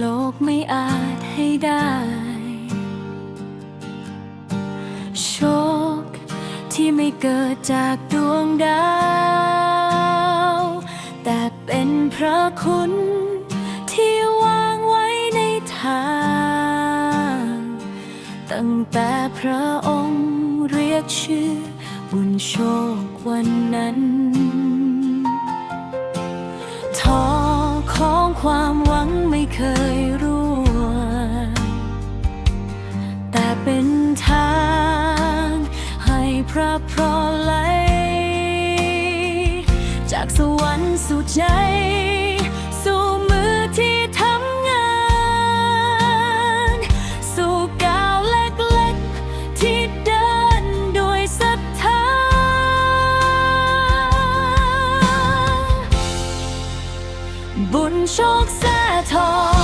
โลกไม่อาจให้ได้ โชคที่ไม่เกิดจากดวงดาว แต่เป็นพระคุณที่วางไว้ในทาง ตั้งแต่พระองค์เรียกชื่อบุญโชควันนั้น พระพรไหล จากสวรรค์สู่ใจ สู่มือที่ทำงาน สู่ก้าวเล็กๆ ที่เดินด้วยศรัทธา บุญโชคแท้ทอง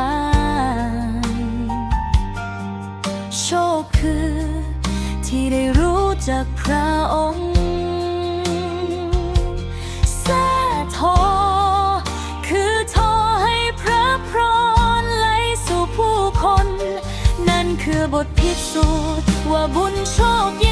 านโชคคือ ที่ได้รู้จักพระองค์แท้ทอคือทอให้พระพรไหลสู่ผู้คน นั่นคือบทพิสูจน์ว่าบุญโชคยัง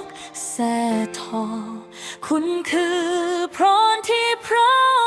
กแสทอคุณคือพรที่พระ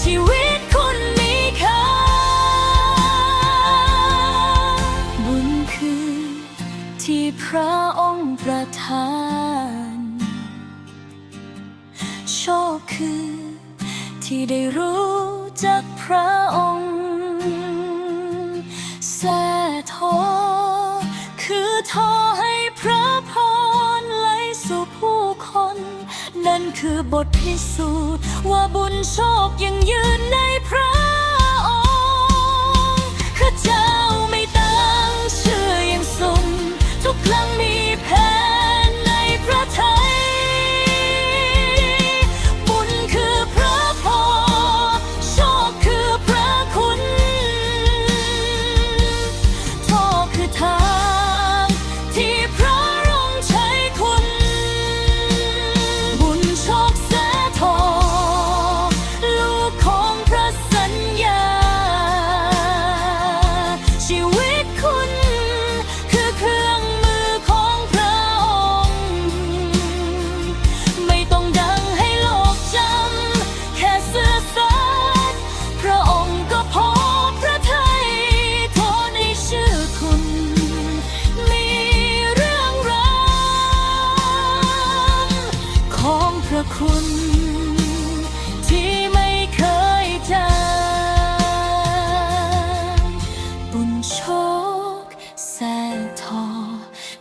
ชีวิตคุณมีค่า บุญคือที่พระองค์ประทาน โชคคือที่ได้รู้จักพระองค์แสทอคือทอ คือบทพิสูจน์ว่าบุญโชคยังยืนในพระองค์ข้าเจ้า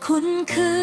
คุณคือ